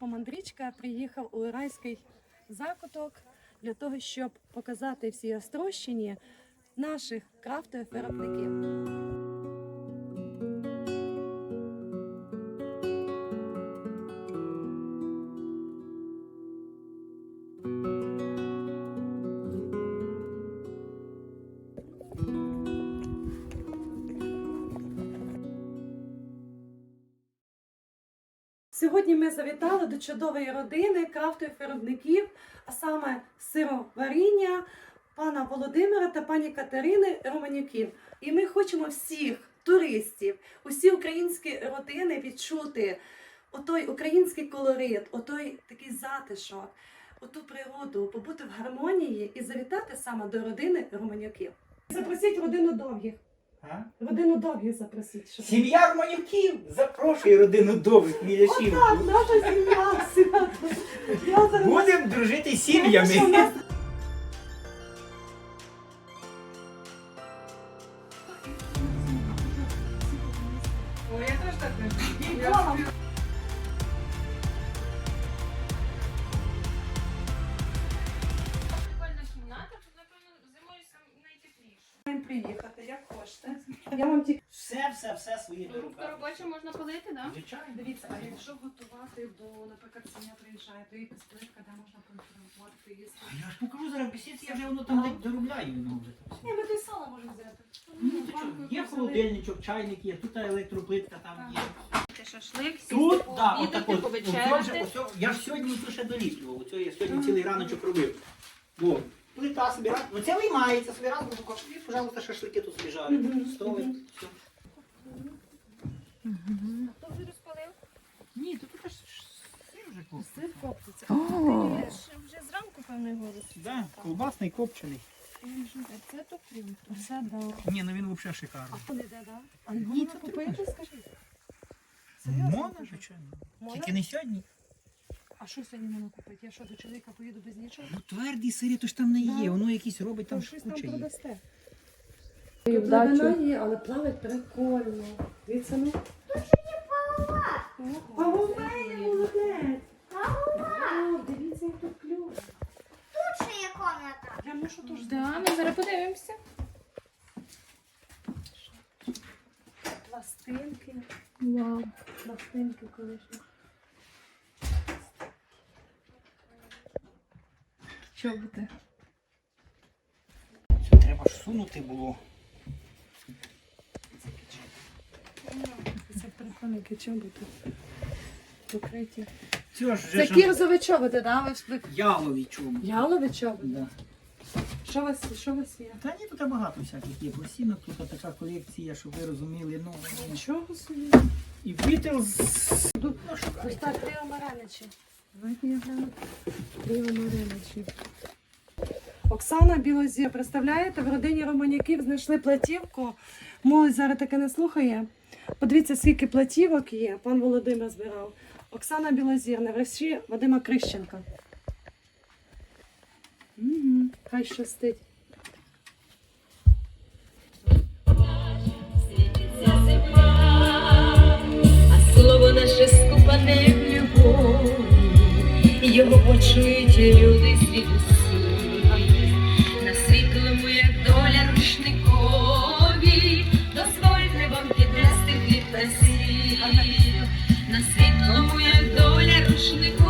Помандрічка приїхав у райський закуток для того, щоб показати всій Острощині наших крафтових виробників. Сьогодні ми завітали до чудової родини крафтових виробників, а саме сироваріння пана Володимира та пані Катерини Романюків. І ми хочемо всіх туристів, усі українські родини відчути отой український колорит, отой такий затишок, оту природу, побути в гармонії і завітати саме до родини Романюків. Запросіть родину довгих. А? Родину довгих запросіть. щоб- Сім'я Романюків запрошує родину довгих мілячів. Так, наша сім'я. Я зараз Будемо дружити Що сім'ями. нас приїхати, як хочете. Я вам тільки Все, все, все своє Рубка робоча можна палити, так? Звичайно. дивіться, а якщо готувати до, наприклад, сім'я приїжджає, то є якась де можна приготувати їсти. А Я ж покажу зараз бесідці, я вже воно там де- доробляю воно вже там все. Ні, ми той сало можемо взяти. Ні, ти що, Є холодильничок, чайник є, тут електроплитка там є. Шашлик, сісти Тут, так, пообідати, отак от. повечеряти. Оце вже- оце- Я ж сьогодні це ще доліплював, оце я сьогодні цілий раночок робив. О, плита собі раз, ну це виймається собі раз, ну, і, пожалуйста, шашлики тут собі жарять. Столи, все. Хто вже розпалив? Ні, тут теж сир вже купив. Сир коптиться. Ти ж вже зранку, певно, його Да, колбасний копчений. Це то прям. Це да. Ні, ну він взагалі шикарний. А куди де, да? А Ні, можна це купити? Серйозно? Можна, звичайно. Можна? Тільки не сьогодні. А що сьогодні можна купити? Я що, до чоловіка поїду без нічого? Ну тверді сирі, то ж там не Да. є, воно якісь робить там Там щось там шкуче є. продасте. Глибина є, але плавить прикольно. Дивіться, ну. Павловеє, молодець. О, Дивіться, як тут клюв. Тут ще є комната. Я мушу тут Да, ми зараз подивимося. пластинки. Вау. Пластинки колишні. Чоботи. Це треба ж сунути було. Це прикольники чоботи. Покриті. Це ж Це вже кірзові чоботи, да? Ви, ви... ялові чому. Ялові чоботи? Да. Що у вас, що у вас є? Та ні, тут багато всяких є пластинок, тут така колекція, щоб ви розуміли. Ну, Нічого собі. і. Ну, Ось так, Тріо Мареничі. Давайте я гляну. Тріо Оксана Білозір, представляєте, в родині Романяків знайшли платівку. Молодь зараз таке не слухає. Подивіться, скільки платівок є. Пан Володимир збирав. Оксана Білозір, на версі Вадима Крищенка. Угу. Хай щастить. А слово наше скупане в любові, його почують люди світ усі. На світлому, як доля рушникові, дозвольте вам піднести хліб та. На світлому, як доля рушникові,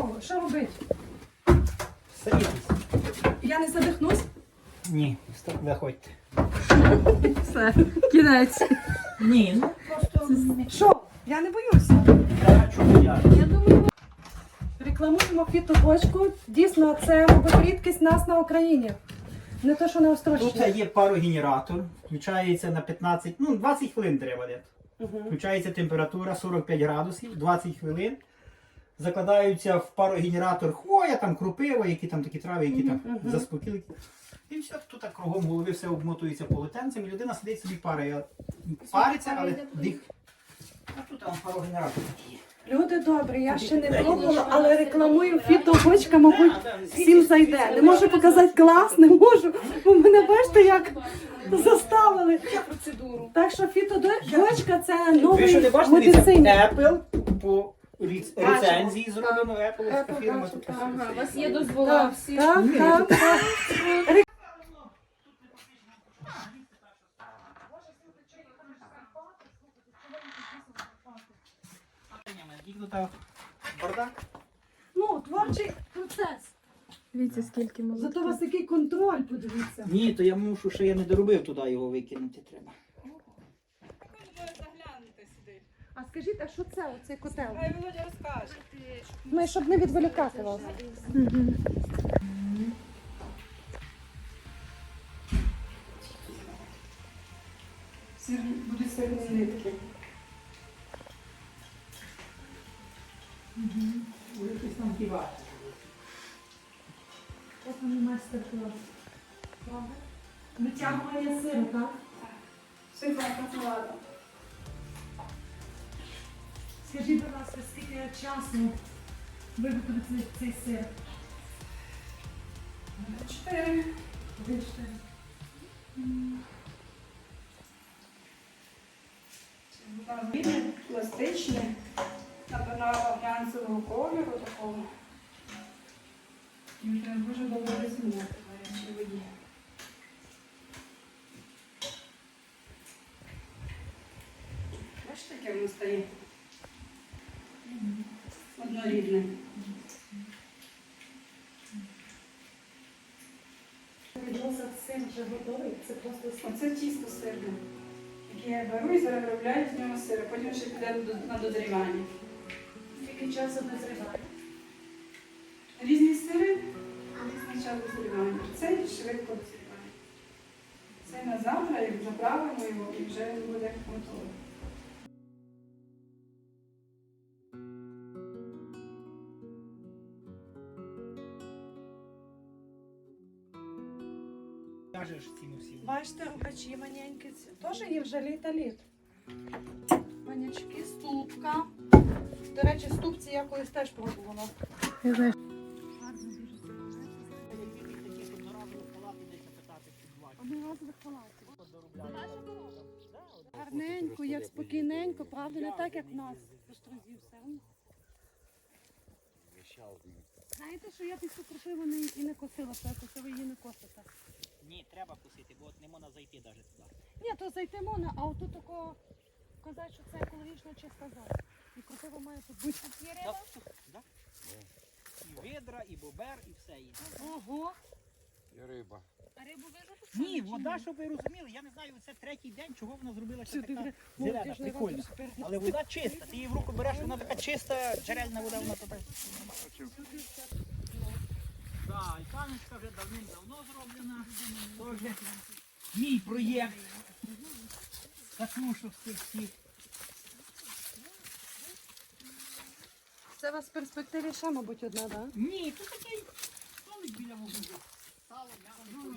Що, що, робити? Садітесь. Я не задихнусь? Ні, стоп, виходьте. Все, кінець. Ні, ну просто Що? Я не боюся. Я? Я думаю, рекламуємо фітобочку. Дійсно, це мабуть рідкість нас на Україні. Не то, що на Тут Острощині. є парогенератор, включається на 15, ну 20 хвилин треба десь. Угу. Включається температура 45 градусів, 20 хвилин. Закладаються в парогенератор хвоя, там крупива, які там такі трави, які там заспокійливі. І все тут так кругом голови все обмотується полотенцем, і людина сидить собі парить. Париться, але дих. А тут там парогенератор такий. є. Люди добрі, я ще не пробувала, але рекламую фітобочка, мабуть, всім зайде. Не можу показати клас, не можу. Бо мене бачите, як заставили. процедуру. Так що фітобочка це Ви що новий не в бачите, медицині. Apple по рец- рецензії зроблено Apple фірма. Тут все Ага, у вас є. Так, всі. так, так, так. Бардак. Ну, творчий процес. Дивіться, скільки ми Зато у вас такий контроль, подивіться. Ні, то я мушу, що я не доробив туди його викинути треба. А скажіть, а що це, оцей котел? Хай Володя розкаже. Ну, і щоб не відволікати вас. Будуть сирні нитки. Якийсь там ківати. От вони майстер-клас. Правда? Витягування сиру, так? Сирна консулата. Скажіть, будь ласка, скільки часу виготовити цей сир? Чотири. Один чотири. Вільне, пластичне, напевно, глянцевого кольору такого. І вже дуже добре розміняти в гарячій воді. Бачите, яке воно стає? Відносок сир вже готовий, це просто сир. Оце тісто сирне, яке я беру і заробляю з нього сир, а потім ще піде на дозрівання. Скільки часу дозріває? Різні сири, різний час дозрівання. Цей швидко дозріває. Це на завтра, як заправимо його, і вже буде готовий. Кажеш ціну всі. Бачите, рукачі маленькі. ці. Теж є вже літ-літ. Манячки, ступка. До речі, ступці я колись теж пробувала. Гарно дуже. Гарненько, як спокійненько, правда, не так, як в нас. Знаєте, що я після крушиви і не косила, що я косила її не косити. Ні, треба кусити, бо от не можна зайти навіть туди. Ні, то зайти можна, а отут тако казати, що це екологічно чиста зона. І крупива має тут бути. Є Да, да. І видра, і бобер, і все є. Ого. А рибу вижу? Ні, вода, щоб ви розуміли, я не знаю, це третій день, чого вона зробилася Сюди така зелена, прикольна. Але вода чиста, ти її в руку береш, вона така чиста, джерельна вода, вона така. Так, альтаночка вже давним-давно зроблена. Тоже мій проєкт. Катушок всіх. Це у вас в перспективі ще, мабуть, одна, так? Да? Ні, тут такий столик біля вогню. Сало, м'ясо,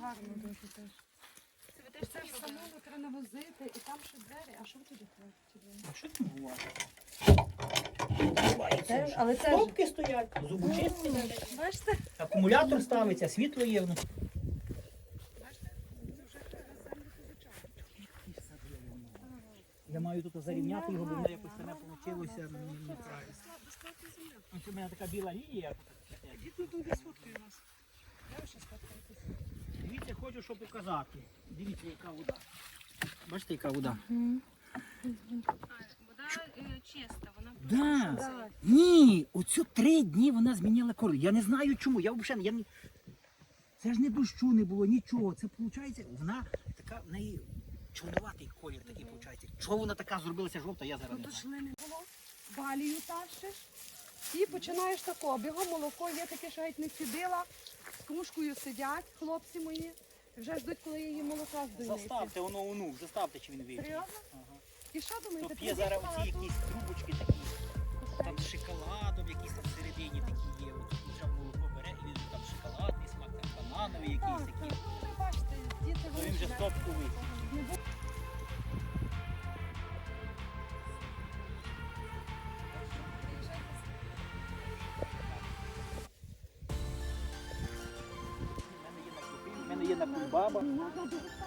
Гарно дуже теж. Це теж Це це самому треба навозити, і там ще двері. А що ви туди ходите? А що там говорить? Вже. Але це ж... Стопки стоять, зубочистки. Бачите? Акумулятор ставиться, світло є. Я маю тут зарівняти його, бо воно якось це не вийшло. Ось у мене така біла лінія. Дивіться, хочу, щоб показати. Дивіться, яка вода. Бачите, яка вода? Вода е, чиста, Да. Ні, оцю три дні вона змінила колір. Я не знаю чому. Я взагалі я не... Це ж не дощу не було, нічого. Це виходить, вона така в неї чорнуватий колір такий виходить. Чого вона така зробилася жовта, я зараз не знаю. ж не було. Балію тащиш. І починаєш тако. Бігом молоко є таке, що геть не цідила. З кружкою сидять хлопці мої. Вже ждуть, коли я їм молока здаю. Заставте, воно онук, заставте, чи він вийде. Серйозно? Ага. І що думаєте? п'є зараз оці якісь трубочки такі, шоколадом, якісь там всередині такі є. От вже молоко бере і він там шоколадний смак, там банановий якийсь Так, такий. Ну, ви бачите, діти То він вже стопковий. У мене є на кульбаба. Надо дуже